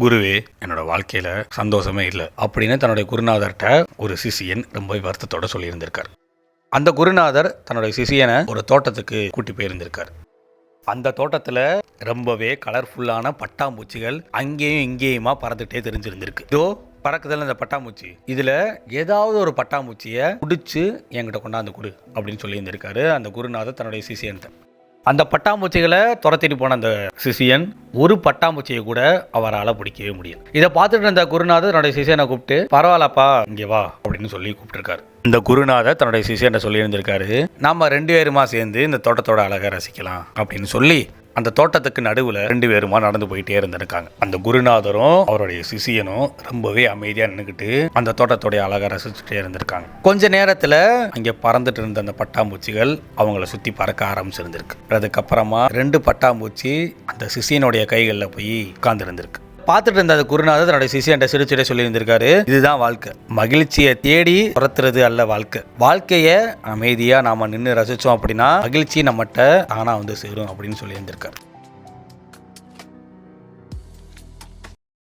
குருவே என்னோட வாழ்க்கையில சந்தோஷமே இல்லை. அப்படின்னு தன்னுடைய குருநாதர்கிட்ட ஒரு சிசியன் ரொம்ப வருத்தத்தோட சொல்லியிருந்திருக்கார். அந்த குருநாதர் தன்னுடைய சிசியனை ஒரு தோட்டத்துக்கு கூட்டி போயிருந்திருக்கார். அந்த தோட்டத்தில் ரொம்பவே கலர்ஃபுல்லான பட்டாம்பூச்சிகள் அங்கேயும் இங்கேயுமா பறந்துகிட்டே தெரிஞ்சிருந்திருக்கு. இதோ பறக்குதல் இந்த பட்டாம்பூச்சி. இதில் ஏதாவது ஒரு பட்டாம்பூச்சியை பிடிச்சி என்கிட்ட கொண்டாந்து கொடு அப்படின்னு சொல்லியிருந்திருக்காரு அந்த குருநாதர் தன்னுடைய சிசியன்கிட்ட அந்த பட்டாம்பூச்சிகளை துரத்திட்டு போன அந்த சிஷியன் ஒரு பட்டாம்பூச்சியை கூட அவரால் பிடிக்கவே முடியல. இதை பார்த்துட்டு இருந்த குருநாதர் தன்னுடைய சிஷியனை கூப்பிட்டு பரவாயில்லப்பா இங்கே வா அப்படின்னு சொல்லி கூப்பிட்டுருக்காரு. இந்த குருநாதர் தன்னுடைய சிஷியன்ட்ட சொல்லியிருந்திருக்காரு நம்ம ரெண்டு பேருமா சேர்ந்து இந்த தோட்டத்தோட அழகை ரசிக்கலாம் அப்படின்னு சொல்லி அந்த தோட்டத்துக்கு நடுவில் ரெண்டு பேருமா நடந்து போயிட்டே இருந்திருக்காங்க. அந்த குருநாதரும் அவருடைய சிசியனும் ரொம்பவே அமைதியாக நின்றுக்கிட்டு அந்த தோட்டத்துடைய அழகை ரசிச்சுட்டே இருந்திருக்காங்க. கொஞ்ச நேரத்தில் அங்கே பறந்துட்டு இருந்த அந்த பட்டாம்பூச்சிகள் அவங்கள சுற்றி பறக்க ஆரம்பிச்சிருந்திருக்கு. அதுக்கப்புறமா ரெண்டு பட்டாம்பூச்சி அந்த சிசியனுடைய கைகளில் போய் உட்கார்ந்துருந்திருக்கு. பார்த்துட்டு இருந்த அந்த குருநாதர் தன்னுடைய சிஷியன்ட்ட சிரிச்சுட்டே சொல்லியிருந்திருக்காரு. இதுதான் வாழ்க்கை. மகிழ்ச்சியை தேடி துரத்துறது அல்ல வாழ்க்கை. வாழ்க்கையை அமைதியாக நாம் நின்று ரசித்தோம் அப்படின்னா மகிழ்ச்சி நம்மகிட்ட தானாக வந்து சேரும் அப்படின்னு சொல்லியிருந்திருக்காரு.